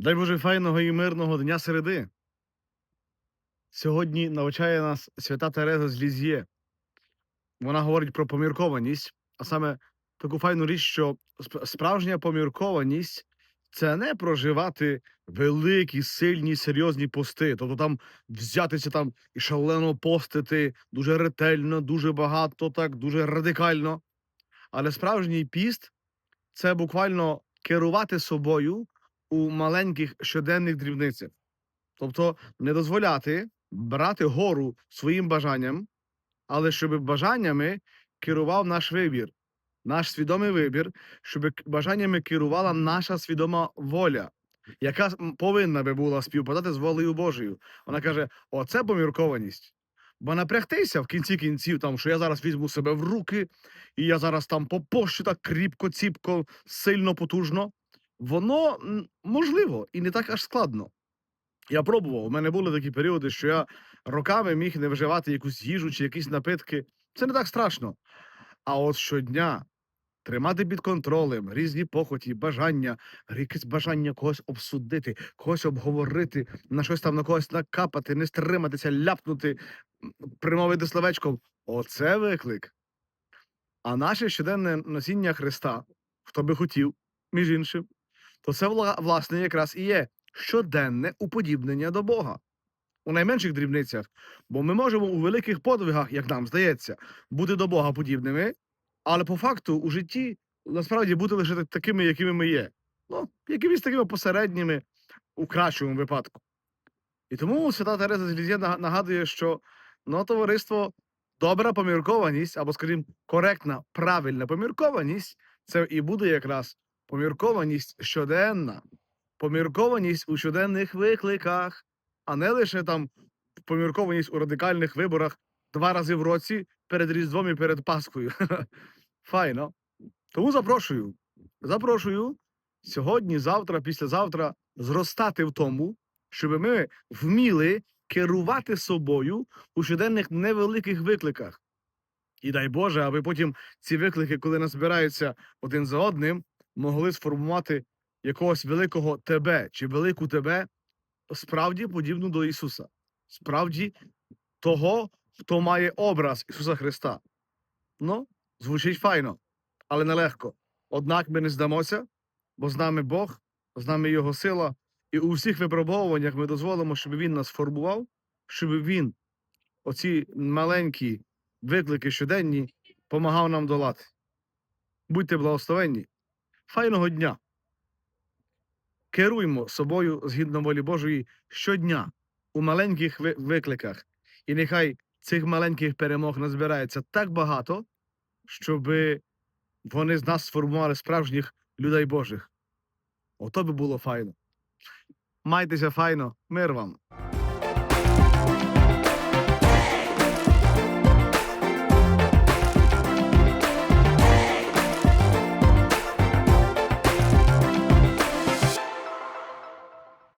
Дай Боже файного і мирного дня середи. Сьогодні навчає нас свята Тереза з Лізьє. Вона говорить про поміркованість, а саме таку файну річ, що справжня поміркованість це не проживати великі, сильні, серйозні пости. Тобто там взятися там і шалено постити дуже ретельно, дуже багато, так, дуже радикально. Але справжній піст це буквально керувати собою у маленьких щоденних дрібницях. Тобто не дозволяти брати гору своїм бажанням, але щоб бажаннями керував наш вибір, наш свідомий вибір, щоб бажаннями керувала наша свідома воля, яка повинна би була співпадати з волею Божою. Вона каже: оце поміркованість. Бо напрягтися в кінці кінців, там, що я зараз візьму себе в руки, і я зараз там попощу так кріпко, ціпко, сильно, потужно. Воно можливо і не так аж складно. Я пробував. У мене були такі періоди, що я роками міг не вживати якусь їжу чи якісь напитки. Це не так страшно. А от щодня тримати під контролем різні похоті, бажання, якесь бажання когось обсудити, когось обговорити, на щось там на когось накапати, не стриматися, ляпнути, примовити словечком. Оце виклик. А наше щоденне носіння Христа, хто би хотів, між іншим, то це вла- власне якраз і є щоденне уподібнення до Бога у найменших дрібницях. Бо ми можемо у великих подвигах, як нам здається, бути до Бога подібними, але по факту у житті насправді бути лише такими, якими ми є. Ну, якимись такими посередніми у кращому випадку. І тому свята Тереза з Лізє нагадує, що ну, товариство, добра поміркованість, або, скажімо, коректна, правильна поміркованість це і буде якраз поміркованість щоденна, поміркованість у щоденних викликах, а не лише там поміркованість у радикальних виборах два рази в році перед Різдвом і перед Пасхою. Файно. Тому запрошую. Запрошую сьогодні, завтра, післязавтра зростати в тому, щоб ми вміли керувати собою у щоденних невеликих викликах. І дай Боже, аби потім ці виклики, коли назбираються один за одним, могли сформувати якогось великого тебе чи велику тебе, справді подібну до Ісуса, справді того, хто має образ Ісуса Христа. Ну, звучить файно, але нелегко. Однак ми не здамося, бо з нами Бог, з нами Його сила, і у всіх випробовуваннях ми дозволимо, щоб Він нас формував, щоб Він оці маленькі виклики щоденні помагав нам долати. Будьте благословенні. Файного дня! Керуймо собою згідно волі Божої щодня у маленьких викликах. І нехай цих маленьких перемог назбирається так багато, щоб вони з нас сформували справжніх людей Божих. Ото би було файно. Майтеся файно, мир вам!